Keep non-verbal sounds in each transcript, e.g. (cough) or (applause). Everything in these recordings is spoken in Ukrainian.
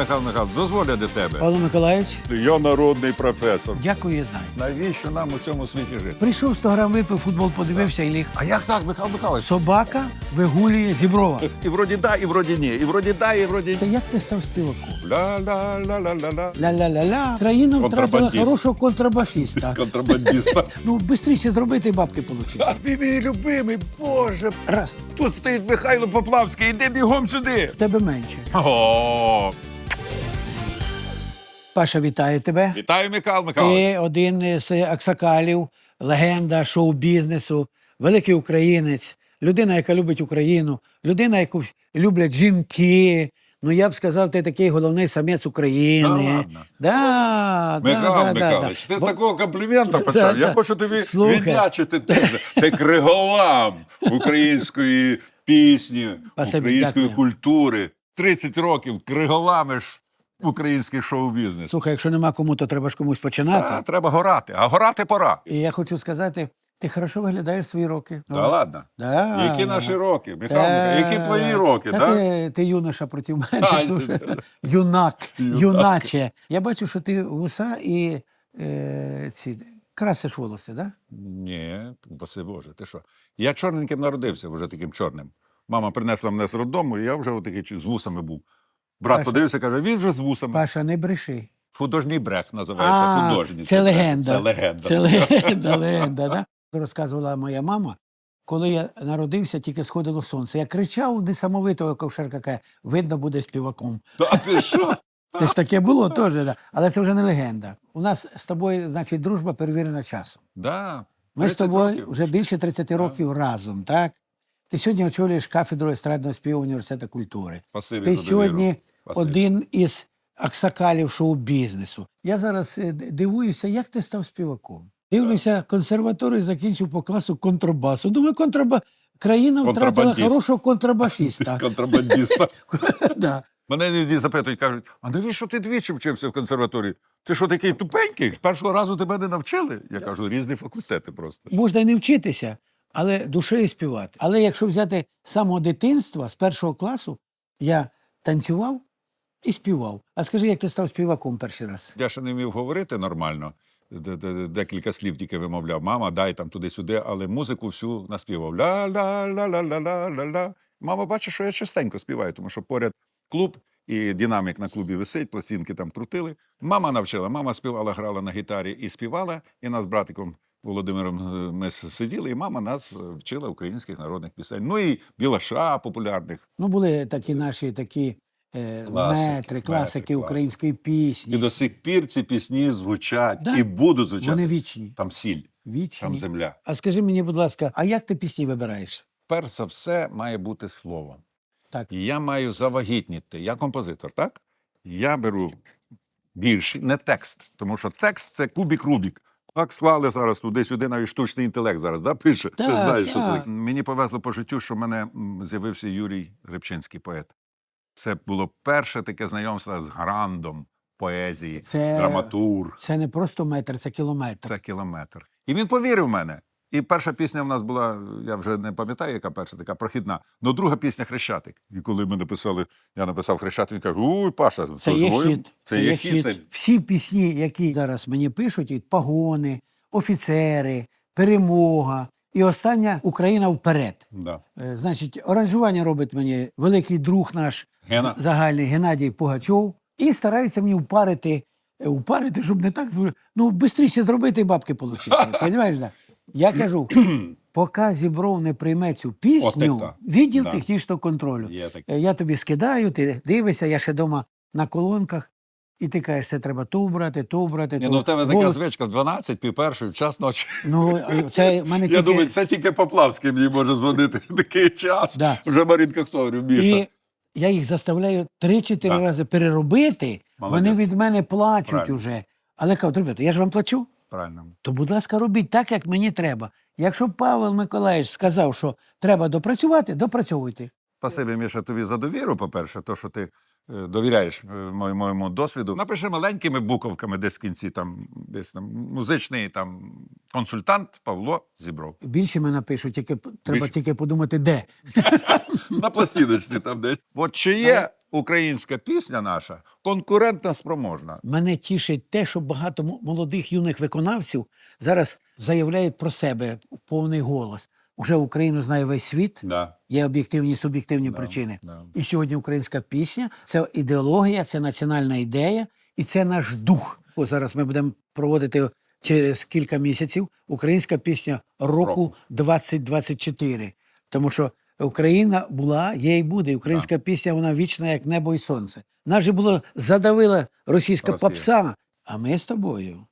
Михайло Михайлович, дозволю до тебе. Павло Миколаївич, Я народний професор. дякую, я знаю. Навіщо нам у цьому світі жити? Прийшов 100 грам випив, футбол подивився і ліг. А як так, Михайло Михайлович? Собака вигулює зіброва. І вроді да, і вроді ні. І вроді да, і вроді Та ні. як ти став співаком? Ла-ла-ла-ла-ла-ла. Ля-ля-ля-ля. Країна втратила Контрабандист. хорошого контрабасіста. (laughs) Контрабандиста. Ну, швидше зробити і бабки отримати. А ти мій любимий, Боже. Раз, Тут стоїть Михайло Поплавський, іди бігом сюди. в тебе менше. О, Паша, вітаю тебе. вітаю, Михайло Михайлович. Ти один із аксакалів, легенда шоу-бізнесу, великий українець, людина, яка любить Україну, людина, яку люблять жінки. Ну, я б сказав, ти такий головний самець України. Да ладно? Да, Михайло да, Михайлович, ти Бо- такого комплімента Да, почав. Я хочу тобі Слухай. віддячити. Ти, ти криголам української пісні, Спасибі, української дякую. культури. 30 років криголамиш український шоу-бізнес. Слухай, якщо нема кому, то треба ж комусь починати. Та, треба горати, а горати пора. І я хочу сказати, ти хорошо виглядаєш свої роки. Та ладно. Да. Які наші роки, Михайло Та- які твої роки, Та так? ти, ти юноша проти мене. А, (laughs) слушай. Юнак, Юнак. юначе. Я бачу, що ти вуса і е, ці, красиш волоси, да? Ні, спаси Боже, ти що? Я чорненьким народився, вже таким чорним. Мама принесла мене з роддому, і я вже отакий з вусами був. Брат Паша. подивився, каже, він вже з вусами. Паша, не бреши. Художній брех називається. художній. це легенда. Це легенда. Це легенда, легенда, да? Розказувала моя мама, коли я народився, тільки сходило сонце. Я кричав несамовито, як ковшерка каже, видно буде співаком. Та ти що? (laughs) Це ж таке було теж, да. але це вже не легенда. У нас з тобою, значить, дружба перевірена часом. Да. Ми з 30 тобою років. вже більше 30 років разом, так? Ти сьогодні очолюєш кафедру естрадного співу університету культури. Спасибі Ти за довіру. сьогодні Спасибі. один із аксакалів шоу-бізнесу. Я зараз е, дивуюся, як ти став співаком. Дивлюся, консерваторію закінчив по класу контрабасу. Думаю, контраба... країна втратила хорошого контрабасіста. (laughs) Контрабандиста. (laughs) Да. Мене іноді запитують, кажуть, а навіщо ти двічі вчився в консерваторії? Ти що такий тупенький? З першого разу тебе не навчили? Я кажу, різні факультети просто. Можна й не вчитися, але душею співати. Але якщо взяти з самого дитинства, з першого класу, я танцював і співав. А скажи, як ти став співаком перший раз? Я ще не вмів говорити нормально. де- де- де- Декілька слів тільки вимовляв. Мама, дай там туди-сюди, але музику всю наспівав. Ля-ля-ля-ля-ля-ля-ля. Мама бачить, що я частенько співаю, тому що поряд клуб і динамік на клубі висить, пластинки там крутили. Мама навчила, мама співала, грала на гітарі і співала. І нас з братиком Володимиром е, ми сиділи, і мама нас е, вчила українських народних пісень. Ну і білаша популярних. Ну, були такі наші такі Класики, метри, метри, класики класики. української пісні. І до сих пір ці пісні звучать Да. і будуть звучати. Вони вічні. Там сіль, Вічні. там земля. А скажи мені, будь ласка, а як ти пісні вибираєш? перш за все має бути слово. Так. І я маю завагітніти. Я композитор, так? Я беру вірші, не текст, тому що текст це кубік Рубік. Так склали зараз туди-сюди, навіть штучний інтелект зараз да, пише. Ти Так, що це. Мені повезло по життю, що в мене з'явився Юрій Гребчинський поет. Це було перше таке знайомство з грандом поезії, Це- драматург. Це не просто метр, це кілометр. Це кілометр. І він повірив в мене. І перша пісня в нас була, я вже не пам'ятаю, яка перша така прохідна. Ну, друга пісня Хрещатик. І коли ми написали, я написав Хрещатик, він каже: Уй, Паша, Це є твоє- хіт. Це є хіт. Це... Всі пісні, які зараз мені пишуть, і погони, офіцери, перемога. І остання Україна вперед. Да. Е, Значить, оранжування робить мені великий друг наш Гена. загальний Геннадій Пугачов. І стараються мені впарити, е, впарити, щоб не так Ну, швидше зробити і бабки отримати. (laughs) Я кажу, (clears throat) поки Зібров не прийме цю пісню, відділ Да. технічного контролю. Е, Я тобі скидаю, ти дивишся, я ще вдома на колонках, і ти кажеш, це треба то вбрати, то вбрати. Ні, то. ну в тебе така Голос- звичка в 12, пів першої, в час ночі. Ну, е, (laughs) це в мене Я думаю, це тільки Поплавський мені може дзвонити в такий час. Да. Вже Марінка хто говорю, Міша. І я їх заставляю три-чотири Так. рази переробити. Молодець. Вони від мене плачуть Правильно. уже. Але кажуть, ребята, я ж вам плачу. Правильно. То, будь ласка, робіть так, як мені треба. Якщо Павел Миколаївич сказав, що треба допрацювати, допрацьовуйте. Спасибі, Міша, тобі за довіру, по-перше, то, що ти довіряєш е, моєму досвіду. Напиши маленькими буковками десь в кінці, там, десь там музичний там, консультант Павло Зібров. Більше мене напишуть, тільки треба Більше? тільки подумати, де. (laughs) На пластиночці там десь. От чи є українська пісня наша конкурентна спроможна. Мене тішить те, що багато молодих юних виконавців зараз заявляють про себе в повний голос. Уже Україну знає весь світ. Да. Є об'єктивні і суб'єктивні причини. да. І сьогодні українська пісня це ідеологія, це національна ідея, і це наш дух. О, зараз ми будемо проводити через кілька місяців українська пісня року Року. 2024. Тому що Україна була, є і буде. Українська пісня вона вічна, як небо і сонце. Нас же було задавила російська Росія. попса, а ми з тобою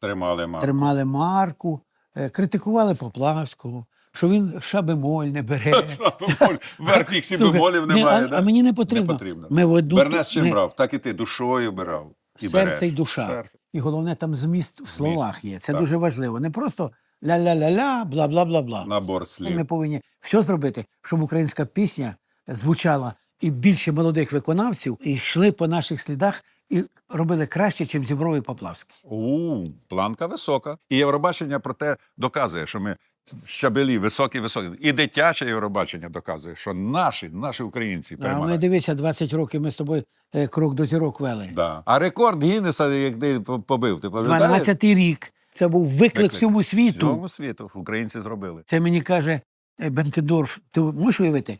Тримали маму. тримали марку, е, критикували Поплавського, що він шабемоль не бере. (laughs) Верхніх сім бемолів немає. а- да? а мені не потрібно. Не потрібно. Ми в одну- Бернес чим ми- брав, так і ти душою брав. І серце береш. і душа. Серце. І головне, там зміст в словах є. Це так. дуже важливо. Не просто ля-ля-ля-ля, бла-бла-бла-бла. Набор Ми повинні все зробити, щоб українська пісня звучала і більше молодих виконавців і йшли по наших слідах і робили краще, ніж Зібров і Поплавський. У, планка висока. І Євробачення про те доказує, що ми щабелі високі, високі. І дитяче Євробачення доказує, що наші, наші українці А ми дивися, 20 років ми з тобою е, крок до зірок вели. Да. А рекорд Гіннеса, як ти побив, ти пам'ятаєш? 12-й рік. Це був виклик, всьому світу. Всьому світу. Українці зробили. Це мені каже е, Бенкендорф, ти можеш уявити?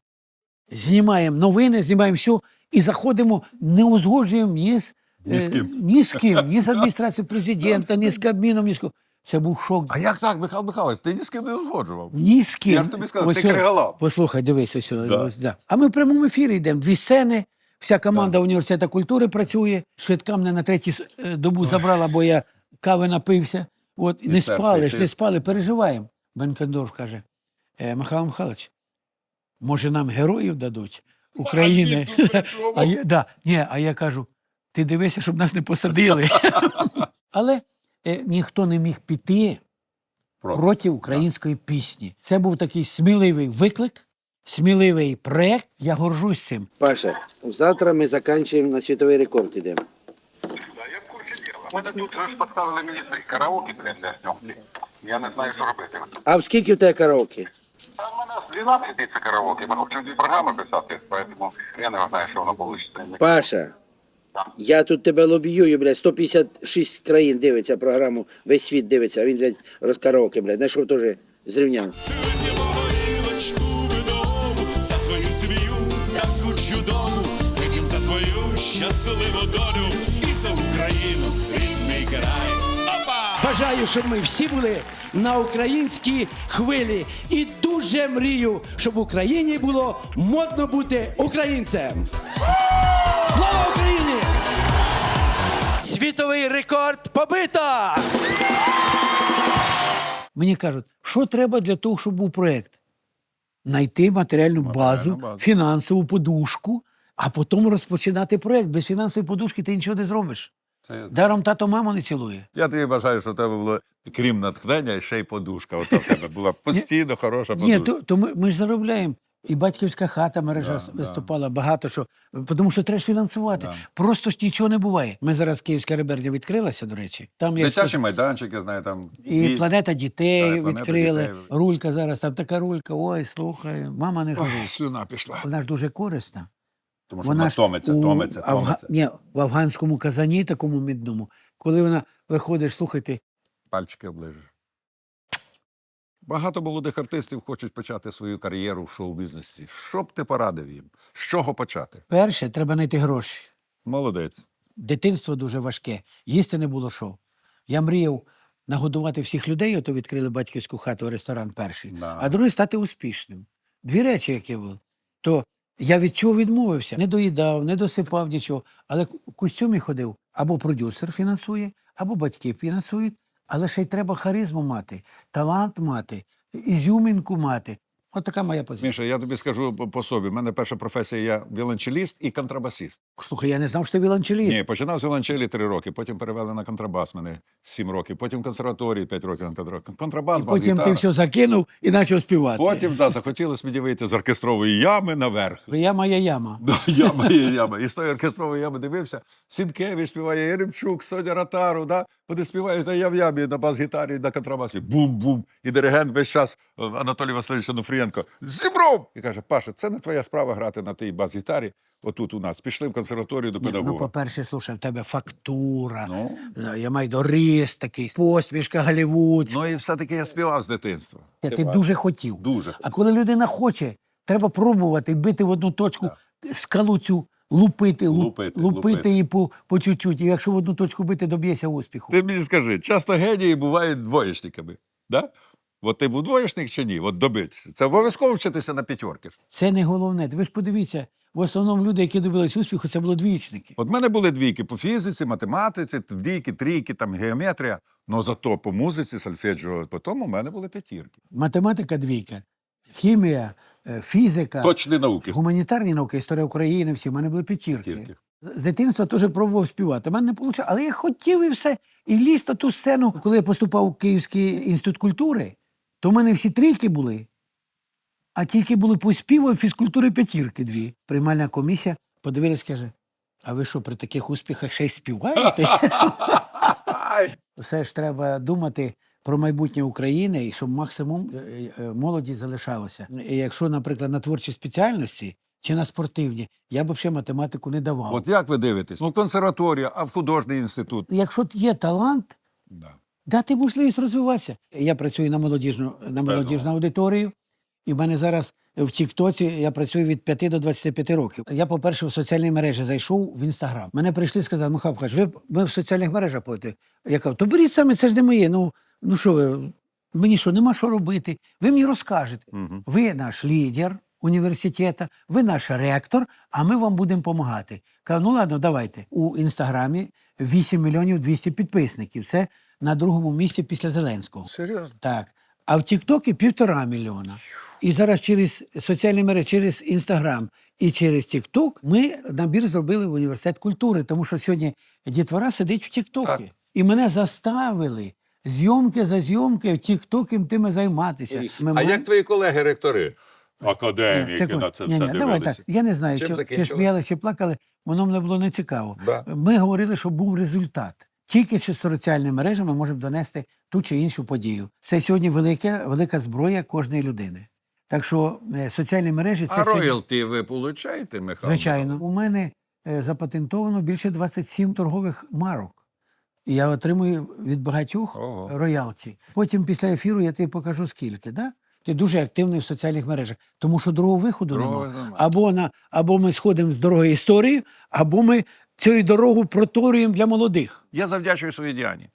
Знімаємо новини, знімаємо все і заходимо, не узгоджуємо ні з, Ні з е, ким. ні з ким, ні з (laughs) адміністрацією президента, ні з Кабміном, ні з ким. Це був шок. А як так, Михайло Михайлович? Ти ні з ким не узгоджував. Ні з ким. Я ж тобі сказав, Ось ти о, криголам. Послухай, дивись, ось, Да. ось да. А ми в прямому ефірі йдемо. Дві сцени, вся команда університету культури працює. Швидка мене на третю е, добу забрала, бо я кави напився. От, і не серце, спали, ж ти. не спали, переживаємо. Бенкендорф каже: е, Михайло Михайлович, може нам героїв дадуть України? а, (laughs) я, да, ні, а я кажу: ти дивися, щоб нас не посадили. (laughs) Але ніхто не міг піти Проти. проти української пісні. Це був такий сміливий виклик, сміливий проєкт. Я горжусь цим. Паша, завтра ми закінчуємо на світовий рекорд ідемо. Да, я в курсі діла. Мене тут ж поставили мені цей караоке, для зйомки. Я не знаю, що робити. А в скільки в тебе караоке? А в мене з 12 це караоке. Ми хочемо дві програми писати, поэтому я не знаю, що воно вийде. Паша, я тут тебе лобіюю, блядь, 156 країн дивиться програму, весь світ дивиться, а він, блядь, розкараоке, блядь, знайшов теж зрівняв. Щасливу долю і за Україну, рідний край. Бажаю, щоб ми всі були на українській хвилі. І дуже мрію, щоб в Україні було модно бути українцем. Світовий рекорд побито! Мені кажуть, що треба для того, щоб був проєкт? Найти матеріальну базу, базу. фінансову подушку, а потім розпочинати проєкт. Без фінансової подушки ти нічого не зробиш. Це... Даром тато маму не цілує. Я тобі бажаю, щоб у тебе було крім натхнення, ще й подушка. От у себе була постійно хороша подушка. Ні, то, то ми, ми ж заробляємо. І батьківська хата мережа с- виступала багато що, тому що треба ж фінансувати. Просто ж нічого не буває. Ми зараз Київська реберня відкрилася, до речі. Там я Дитячі майданчики, знаю, там. І, планета дітей «Планета відкрили. дітей». Рулька зараз, там така рулька. Ой, слухай, мама не Ой, слюна пішла. Вона ж дуже корисна. Тому що вона ж томиться, у томиться, томиться. Ні, в афганському казані, такому мідному, коли вона виходиш, слухайте, Пальчики оближеш. Багато молодих артистів хочуть почати свою кар'єру в шоу-бізнесі. Що б ти порадив їм? З чого почати? перше, треба знайти гроші. Молодець. Дитинство дуже важке. Їсти не було що. Я мріяв нагодувати всіх людей, ото відкрили батьківську хату, ресторан перший, Да. а другий стати успішним. Дві речі, які були. То я від чого відмовився? Не доїдав, не досипав нічого. Але в костюмі ходив або продюсер фінансує, або батьки фінансують, але ще й треба харизму мати, талант мати, ізюмінку мати. От така моя позиція. Міша, я тобі скажу по- собі. У мене перша професія я віолончеліст і контрабасіст. Слухай, я не знав, що ти віолончеліст. Ні, починав з віолончелі три роки, потім перевели на контрабас мене сім років, потім в консерваторії п'ять років на контра- контрабас, І потім бас-гітара. ти все закинув і почав співати. Потім да, захотілося мені вийти з оркестрової ями наверх. Я моя яма. (laughs) Да, яма є яма. І з тої оркестрової ями дивився. Сінкевич співає Єремчук, Соня Ротару. Да? Вони співають, а я в ямі на бас-гітарі, на контрабасі. Бум-бум. І диригент весь час е, Анатолій Васильович Онуфрієнко зібров! І каже: Паша, це не твоя справа грати на тій бас-гітарі. Отут у нас. Пішли в консерваторію до Ні, ну, по-перше, слушай, в тебе фактура, Ну. е, я маю доріст такий, посмішка голівудська. Ну і все-таки я співав з дитинства. ти дуже хотів. Дуже. А коли людина хоче, треба пробувати бити в одну точку, скалу цю лупити, луп- Лупити, лупити, лупити. її по, по чуть-чуть. І якщо в одну точку бити, доб'єшся успіху. Ти мені скажи, часто генії бувають двоєчниками. Да? От ти був двоєчник чи ні? От добитися. Це обов'язково вчитися на п'ятерки. Це не головне. Ви ж подивіться, в основному люди, які добились успіху, це було двічники. От в мене були двійки по фізиці, математиці, двійки, трійки, там геометрія. Ну зато по музиці, сольфеджіо, по тому в мене були п'ятірки. Математика двійка, хімія, фізика, Точні науки. гуманітарні науки, історія України, всі в мене були п'ятірки. П'ятірки. З з дитинства теж пробував співати. У мене не вийшло, але я хотів і все. І ліз на ту сцену, коли я поступав у Київський інститут культури, то в мене всі трійки були, а тільки були по співу фізкультури п'ятірки дві. Приймальна комісія подивилась, каже: а ви що, при таких успіхах ще й співаєте? (laughs) Все ж треба думати про майбутнє України і щоб максимум е, е, молоді залишалося. І якщо, наприклад, на творчі спеціальності чи на спортивні, я б взагалі математику не давав. От як ви дивитесь? Ну, консерваторія, а в художній інститут. Якщо є талант, Да. дати можливість розвиватися. Я працюю на молодіжну, на молодіжну аудиторію, і в мене зараз в Тіктоці я працюю від 5 до 25 років. Я, по-перше, в соціальні мережі зайшов в інстаграм. Мене прийшли і сказали, Михайло Михайлович, ви ми в соціальних мережах поїте. Я кажу, то беріть саме, це ж не моє. Ну, ну що ви, мені що, нема що робити? Ви мені розкажете. Ви наш лідер університету, ви наш ректор, а ми вам будемо допомагати. Кажу, ну ладно, давайте. У інстаграмі 8 мільйонів 200 підписників. Це на другому місці після Зеленського. Серйозно? Так. А в Тіктокі півтора мільйона. І зараз через соціальні мережі, через Інстаграм і через Тікток ми набір зробили в університет культури, тому що сьогодні дітвора сидить в Тіктокі. І мене заставили зйомки за зйомки в Тіктокі тими займатися. Ми А маємо- як твої колеги-ректори? Академіки Секунду. на це Ні, все ні, давай дивилися. так. Я не знаю, Чим чи, чи закінчили? сміялися, чи плакали, воно мене було не цікаво. Да. Ми говорили, що був результат. Тільки що з соціальними мережами можемо донести ту чи іншу подію. Це сьогодні велика, велика зброя кожної людини. Так що е, соціальні мережі це А сьогодні- роялті ви получаєте, Михайло? звичайно. У мене е, запатентовано більше 27 торгових марок. І я отримую від багатьох Ого. роялті. Потім після ефіру я тобі покажу скільки. Да? Ти дуже активний в соціальних мережах, тому що другого виходу Другого немає. нема. Або, на, або ми сходимо з дорогою історії, або ми цю дорогу проторюємо для молодих. Я завдячую своїй Діані.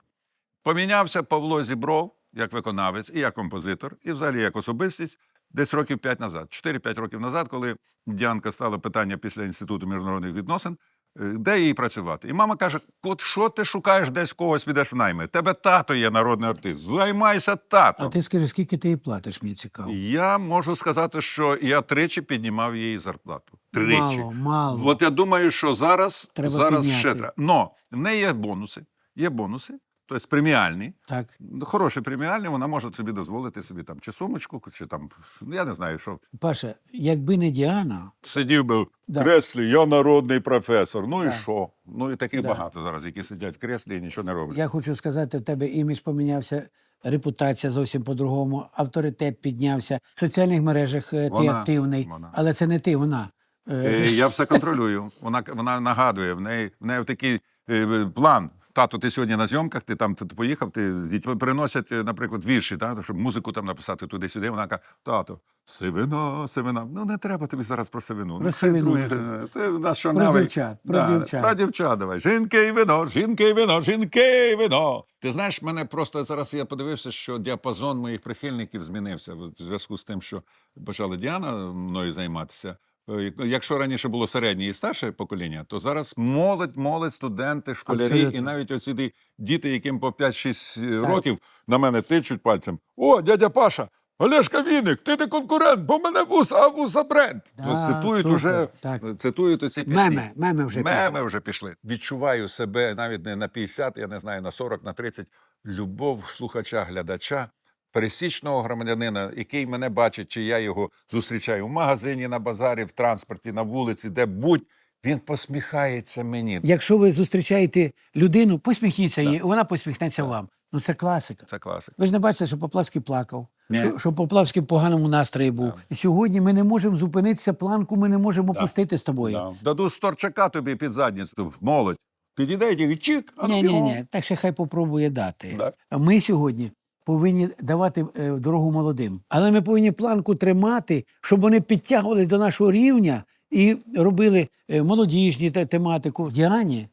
Помінявся Павло Зібров як виконавець і як композитор, і взагалі як особистість десь років 5 назад, 4-5 років назад, коли Діанка стала питання після Інституту міжнародних відносин, де їй працювати. І мама каже: От що ти шукаєш десь когось підеш в найми? Тебе тато є народний артист. Займайся А ти скажи, скільки ти їй платиш, мені цікаво. Я можу сказати, що я тричі піднімав її зарплату. Тричі. Мало, мало. От я думаю, що зараз, Треба зараз підняти. ще треба. Но в неї є бонуси. Є бонуси, тобто преміальні. Так. Ну, Хороші преміальні, вона може собі дозволити собі там чи сумочку, чи там, я не знаю, що. Паша, якби не Діана, Сидів би в Да. креслі, я народний професор. Ну Да. і що? Ну і таких Да. багато зараз, які сидять в креслі і нічого не роблять. Я хочу сказати, в тебе імідж помінявся, репутація зовсім по-другому, авторитет піднявся. В соціальних мережах е, ти Вона, активний, вона. але це не ти, вона. Е, Я все контролюю. Вона, вона нагадує, в неї, в неї такий е, план. Тато, ти сьогодні на зйомках, ти там ти поїхав, ти з дітьми приносять, е, наприклад, вірші, та, щоб музику там написати туди-сюди. Вона каже, тато, сивина, сивина. Ну не треба тобі зараз про сивину. Про Ну, сивину. е, Ти нас що Про дівчат, про дівчат. Про дівчат давай. Жінки і вино, жінки і вино, жінки і вино. Ти знаєш, мене просто зараз я подивився, що діапазон моїх прихильників змінився в зв'язку з тим, що почала Діана мною займатися. Е, Якщо раніше було середнє і старше покоління, то зараз молодь, молодь, студенти, школярі, Абсолютно. і навіть оці діти, яким по 5-6 років на мене тичуть пальцем. О, дядя Паша, Олешка Віник, ти не конкурент, бо мене вуса, а вуса бренд. Да, цитують супер, уже, так. цитують оці пісні. Меми, меми вже Меми пішли. вже пішли. Відчуваю себе навіть не на 50, я не знаю, на 40, на 30. Любов слухача, глядача, пересічного громадянина, який мене бачить, чи я його зустрічаю в магазині, на базарі, в транспорті, на вулиці, де будь. Він посміхається мені. Якщо ви зустрічаєте людину, посміхніться їй, вона посміхнеться вам. Ну це класика. Це класика. Ви ж не бачите, що Поплавський плакав, Ні. що, що Поплавський в поганому настрої був. І сьогодні ми не можемо зупинитися, планку ми не можемо опустити з тобою. Да. Даду сторчака тобі під задницю, молодь. Підійде і чик, а Ні, ні, ні, так ще хай попробує дати. Да. Ми сьогодні повинні давати е, дорогу молодим, але ми повинні планку тримати, щоб вони підтягувалися до нашого рівня і робили е, молодіжні тематику. Діані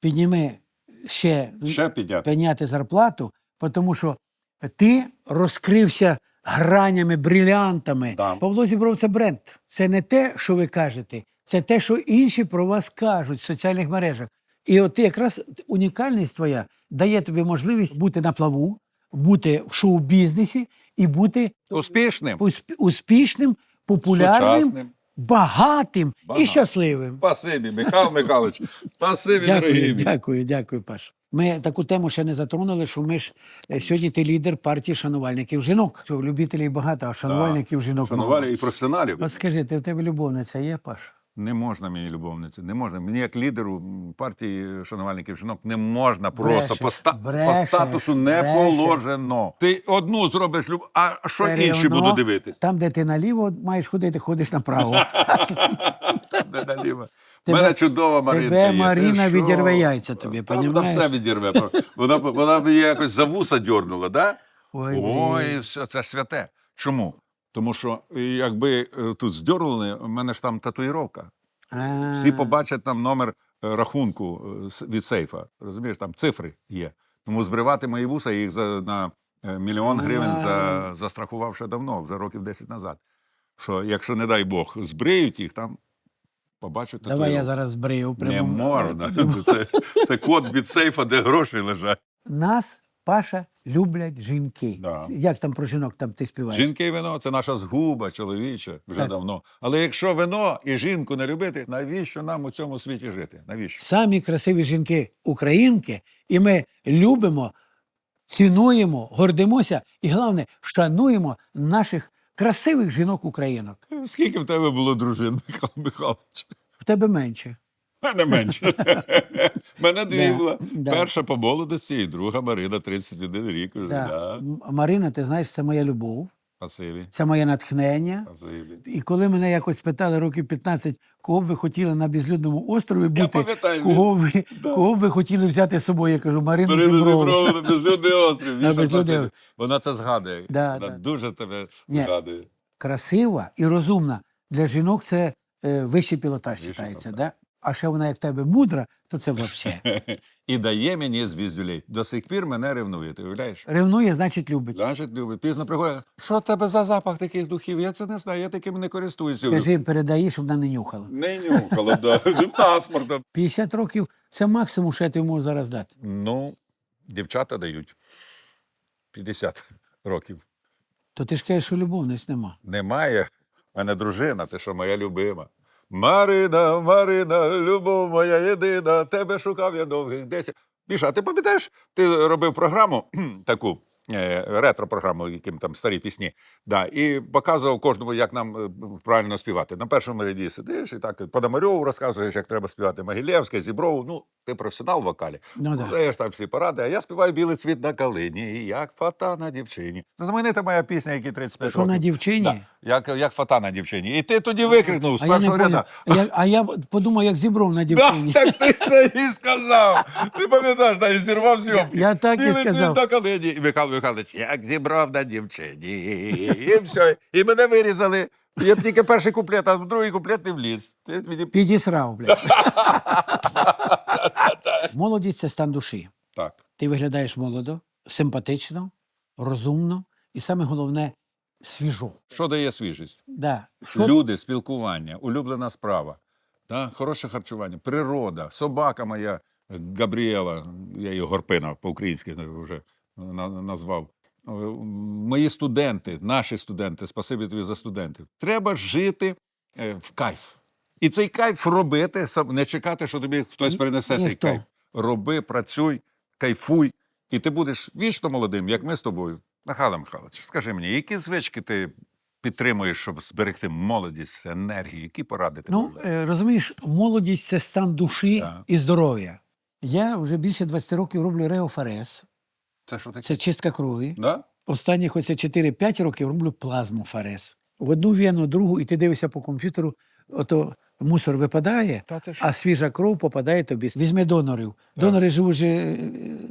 підніми ще, Ще підняти. підняти зарплату, тому що ти розкрився гранями, брилянтами. Да. Павло Зібров це бренд. Це не те, що ви кажете, це те, що інші про вас кажуть в соціальних мережах. І от якраз унікальність твоя дає тобі можливість бути на плаву, бути в шоу-бізнесі і бути Успішним. усп- успішним, популярним, Сучасним. багатим, і щасливим. Спасибі, Михайло Михайлович. Спасибі, дорогі. Дякую, дякую, дякую, Паш. Ми таку тему ще не затронули, що ми ж е, сьогодні ти лідер партії шанувальників жінок. Що любителів багато, а шанувальників жінок. Шанувалі і професіоналів. От скажи, ти в тебе любовниця є, Паш? Не можна мені любовниці, не можна. Мені як лідеру партії шанувальників жінок не можна просто Брешеш, по, ста... по статусу не брешеш. положено. Ти одну зробиш любов, а що інші Рівно. будуть дивитись? Там, де ти наліво маєш ходити, ходиш направо. там, (laughs) Де наліво? У мене чудова Маринка тебе Марина що? відірве яйця тобі, Та Вона все відірве. Вона, вона б її якось за вуса дьорнула, да? Ой, Ой, все, це святе. Чому? Тому що е, якби е, тут здьорнули, у мене ж там татуїровка. Всі побачать там номер е, рахунку від сейфа. Розумієш, там цифри є. Тому збривати мої вуса їх за на мільйон гривень за, застрахував ще давно, вже років 10 назад. Що якщо, не дай Бог, збриють їх, там побачать Давай я зараз збрию. Не можна. (laughs) Це, це код від сейфа, де гроші лежать. Нас, Паша, люблять жінки. Да. Як там про жінок там ти співаєш? Жінки і вино це наша згуба чоловіча вже Так. давно. Але якщо вино і жінку не любити, навіщо нам у цьому світі жити? Навіщо? Самі красиві жінки українки, і ми любимо, цінуємо, гордимося і, головне, шануємо наших красивих жінок-українок. Скільки в тебе було дружин, Михайло Михайлович? В тебе менше. (laughs) Мене менше. Мене дві була. Перша по молодості, і друга Марина, 31 рік. Да. да. Марина, ти знаєш, це моя любов, Спасибі. це моє натхнення. Спасибі. І коли мене якось питали років 15, кого б ви хотіли на безлюдному острові бути, пам'ятаю, кого ви, (laughs) кого б ви хотіли взяти з собою, я кажу, Марину Марина Зіброву. На безлюдний острів. На безлюдний Вона це згадує. Да, Вона да. дуже тебе Ні. згадує. Красива і розумна. Для жінок це е, вищий пілотаж Вищий вважається. Да? А ще вона, як тебе мудра, то це взагалі. (laughs) І дає мені звіздюлей. До сих пір мене ревнує, ти уявляєш? Ревнує, значить, любить. Значить, любить. Пізно приходить. Що в тебе за запах таких духів? Я це не знаю, я таким не користуюся. Скажи, передай, щоб вона не нюхала. Не нюхало, да. (laughs) Паспортом. 50 років це максимум, що я тобі можу зараз дати. Ну, дівчата дають 50 років. То ти ж кажеш, що любовниць нема. Немає. У мене дружина, ти що моя любима. Марина, Марина, любов моя єдина, тебе шукав я довгих десять. Міша, ти пам'ятаєш, ти робив програму (clears throat) таку. е, Ретро-програму, яким там старі пісні, да, і показував кожному, як нам е, правильно співати. На першому ряді сидиш і так Подамарьову розказуєш, як треба співати Могилєвське, Зіброву. Ну, ти професіонал в вокалі. Ну, да. Даєш там всі поради, а я співаю білий цвіт на калині, як фата на дівчині. Знаменита моя пісня, якій 35 Що на дівчині? Да. Як, як фата на дівчині. І ти тоді викрикнув з А першого поняв. А я, а я подумав, як зібров на Да, дівчині. так ти це і сказав. Ти пам'ятаєш, да, і зірвав зйомки. Я так і сказав. на калині. І Михайло Михайлович, як зібрав на дівчині. І все. І мене вирізали. Я б тільки перший куплет, а в другий куплет не вліз. Ти мені... Підісрав, блядь. (laughs) Молодість це стан душі. Так. Ти виглядаєш молодо, симпатично, розумно і саме головне свіжо. Що дає свіжість? Да. Що Люди, спілкування, улюблена справа, да? хороше харчування, природа, собака моя е, Габріела, я її Горпина по-українськи вже назвав. Е, Мої студенти, наші студенти, спасибі тобі за студентів. Треба жити е, в кайф. І цей кайф робити, не чекати, що тобі хтось Ні- цей ніхто. кайф. Роби, працюй, кайфуй, і ти будеш вічно молодим, як ми з тобою. Михайло Михайлович, скажи мені, які звички ти підтримуєш, щоб зберегти молодість, енергію? Які поради ти Ну, е, розумієш, молодість це стан душі Так. і здоров'я. Я вже більше 20 років роблю реофарез, Це що таке? це чистка крові. Да? Останніх оце 4-5 років роблю плазмофарез. В одну вену, другу, і ти дивишся по комп'ютеру, ото мусор випадає, а свіжа кров попадає тобі. Візьми донорів. Донори живуть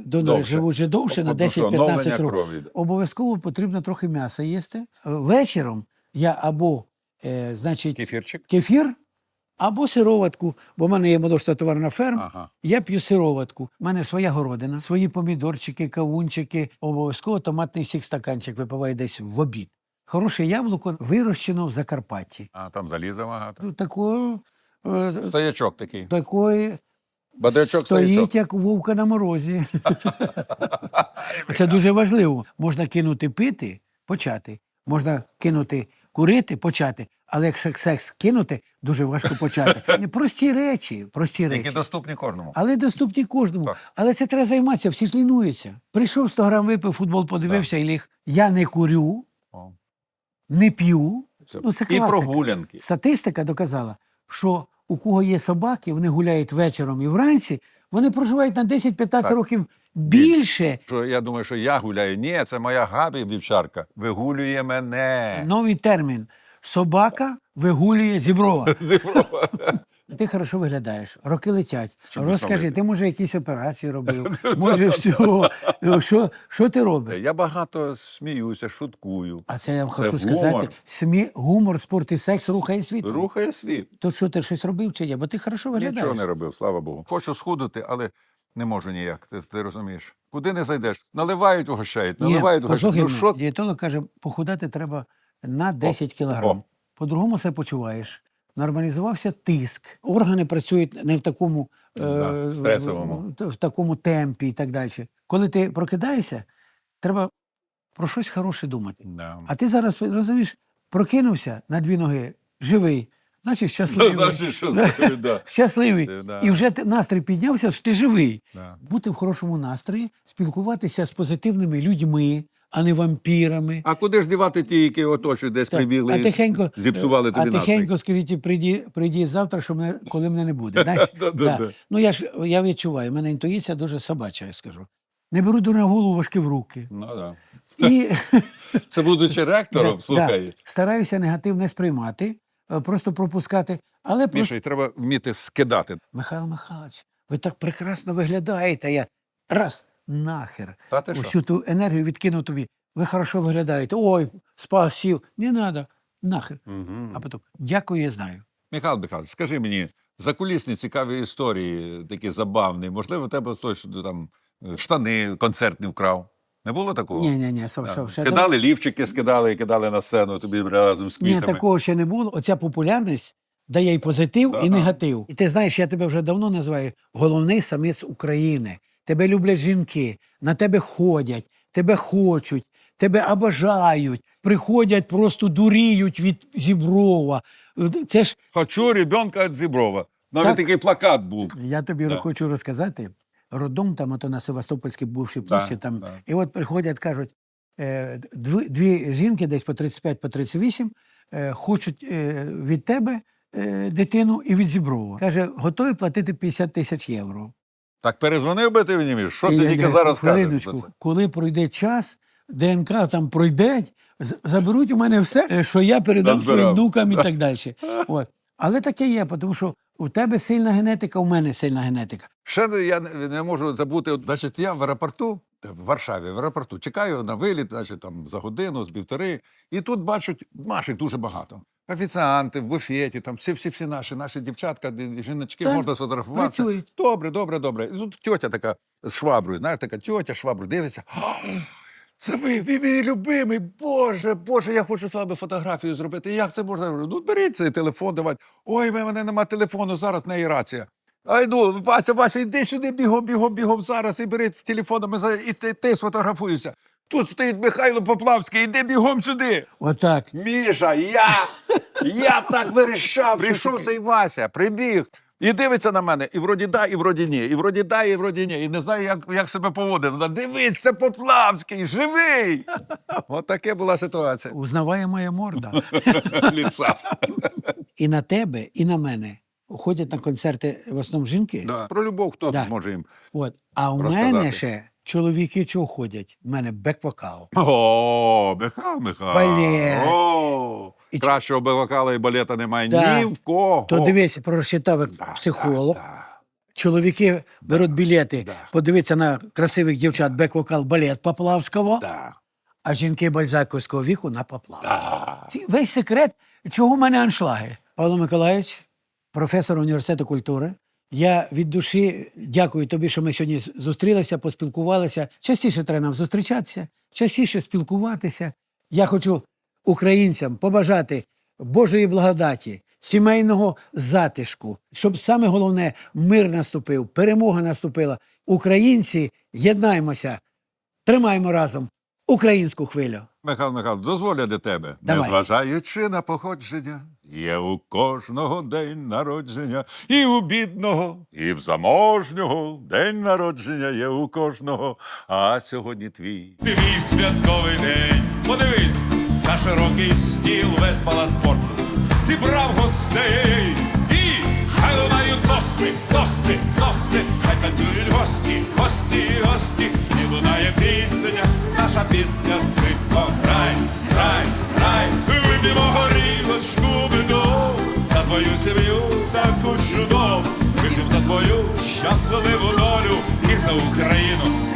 донори Довше. живуть же довше на 10-15 років. Обов'язково потрібно трохи м'яса їсти. Е, Вечором я або е, значить, Кефірчик? кефір або сироватку, бо в мене є молочна товарна ферма. Ага. Я п'ю сироватку. У мене своя городина, свої помідорчики, кавунчики, обов'язково томатний сік стаканчик випиваю десь в обід. Хороше яблуко вирощено в Закарпатті. А там заліза багато. Ну, Такого, е, Стоячок такий. такої Бадрячок стоїть, стоячок. як вовка на морозі. (laughs) Це дуже важливо. Можна кинути пити, почати. Можна кинути курити, почати. Але якщо секс кинути, дуже важко почати. (laughs) Прості речі, прості Які доступні кожному. Але доступні кожному. Так. Але це треба займатися, всі ж лінуються. Прийшов 100 грам випив, футбол подивився і ліг. Я не курю, О. не п'ю. Це- Ну, це і класика. прогулянки. Статистика доказала, що у кого є собаки, вони гуляють вечором і вранці, вони проживають на 10-15 Так. років більше. Що я думаю, що я гуляю. Ні, це моя Габі вівчарка. Вигулює мене. Новий термін. Собака вигулює зіброва. (laughs) Зіброва. Ти хорошо виглядаєш, роки летять. Чому Розкажи, ти може якісь операції робив? (laughs) Може, всього. Що, що ти робиш? Я багато сміюся, шуткую. А це я вам хочу сказати: смі... гумор, спорт і секс рухає світ. Рухає світ. То що ти щось робив чи ні? Бо ти хорошо виглядаєш. Нічого не робив, слава Богу. Хочу схудити, але не можу ніяк. Ти, ти розумієш? Куди не зайдеш? Наливають, угощають, наливають, угощають. Ну що дієтолог каже, похудати треба на 10 кілограм. По-другому себе почуваєш. Нормалізувався тиск. Органи працюють не в такому, е, Да, стресовому. в, в такому темпі і так далі. Коли ти прокидаєшся, треба про щось хороше думати. Да. А ти зараз розумієш, прокинувся на дві ноги, живий, значить щасливий. Значить, що зробив, да. (laughs) Щасливий. Да. І вже ти- настрій піднявся, що ти живий. Да. Бути в хорошому настрої, спілкуватися з позитивними людьми, а не вампірами. А куди ж дівати ті, які оточують, десь Так, прибігли а і тихенько, зіпсували а тихенько скажіть, прийді, прийді завтра, щоб мене, коли мене не буде. Знаєш? (laughs) Да. Ну я ж я відчуваю, в мене інтуїція дуже собача, я скажу. Не беру до голову важкі в руки. Ну, да. І (laughs) Це будучи ректором, слухай. да. стараюся негатив не сприймати, е, просто пропускати. Але просто Міша, і треба вміти скидати. Михайло Михайлович, ви так прекрасно виглядаєте. Я раз нахер. Та ти що? Ту енергію відкинув тобі. Ви хорошо виглядаєте. Ой, спав, сів. Не треба. Нахер. А потім дякую, я знаю. Михайло Михайлович, скажи мені, закулісні цікаві історії, такі забавні. Можливо, у тебе хтось там е, штани концертні вкрав. Не було такого? Ні, ні, ні, Да. сов, Кидали лівчики, скидали і кидали на сцену тобі разом з Ні, квітами. такого ще не було. Оця популярність дає і позитив, і негатив. І ти знаєш, я тебе вже давно називаю головний самець України. Тебе люблять жінки, на тебе ходять, тебе хочуть, тебе обожають, приходять, просто дуріють від зіброва. Це ж Хочу ребенка від Зіброва. Навіть Так. такий плакат був. Я тобі Да. хочу розказати. Родом там, ото на Севастопольській бувшій Да, площі, там, да. і от приходять, кажуть, е, дві, дві жінки, десь по 35, по 38, е, хочуть е, від тебе е, дитину і від Зіброва. Каже, готові платити 50 тисяч євро. Так перезвонив би ти мені, Міш? що ти тільки зараз кажеш? про це? коли пройде час, ДНК там пройде, заберуть у мене все, що я передам своїм внукам і (laughs) так далі. От. Але таке є, тому що у тебе сильна генетика, у мене сильна генетика. Ще я не, можу забути. Значить, я в аеропорту, в Варшаві, в аеропорту, чекаю на виліт, значить, там за годину, з півтори. І тут бачать, машуть дуже багато. Офіціанти в буфеті, там всі, всі, всі наші, наші дівчатка, жіночки, Так, можна сфотографуватися. працюють. Добре, добре, добре. І тут тьотя така з шваброю, знаєш, така тьотя швабру дивиться. Це ви, ви мій любимий, Боже, Боже, я хочу з вами фотографію зробити. Як це можна? Ну, беріть цей телефон, давайте. Ой, в мене нема телефону, зараз в неї рація. А йду, Вася, Вася, йди сюди, бігом, бігом, бігом зараз і бери телефон, ми і ти, ти сфотографуєшся. Тут стоїть Михайло Поплавський, іди бігом сюди. Отак. Міша, я! Я так вирішав. Прийшов цей Вася, прибіг. І дивиться на мене, і вроді да, і вроді ні, і вроді да, і вроді ні. І не знає, як, як себе поводити. Дивись, це Поплавський, живий. (laughs) От таке була ситуація. Узнаває моя морда. (laughs) Ліца. І на тебе, і на мене ходять на концерти в основному жінки. Да. Про любов хто Да. може їм. От. А у Розказати. мене ще чоловіки чого ходять? У мене бек-вокал. О, Михайло Михайло. Балет. О, І кращого вокала і балета немає Да. ні в кого. То дивись, прочитав як психолог. Чоловіки беруть білети, подивитися на красивих дівчат бек-вокал балет Поплавського, Да. а жінки бальзаковського віку на Поплавського. Ці- Весь секрет, чого в мене аншлаги. Павло Миколаївич, професор університету культури. Я від душі дякую тобі, що ми сьогодні зустрілися, поспілкувалися. Частіше треба нам зустрічатися, частіше спілкуватися. Я хочу українцям побажати Божої благодаті, сімейного затишку, щоб саме головне мир наступив, перемога наступила. Українці, єднаймося, тримаємо разом українську хвилю. Михайло Михайлович, дозволю для тебе. Давай. Незважаючи на походження, є у кожного день народження, і у бідного, і в заможнього день народження є у кожного, а сьогодні твій. Твій святковий день. Подивись, за широкий стіл весь палац спорту зібрав гостей. І хай лунають тости, тости, тости, хай танцюють гості, гості, гості. Лунає пісня, наша пісня стрибко. Грай, грай, грай, вип'ємо горілочку медову за твою сім'ю таку чудову. Вип'ємо за твою щасливу долю і за Україну.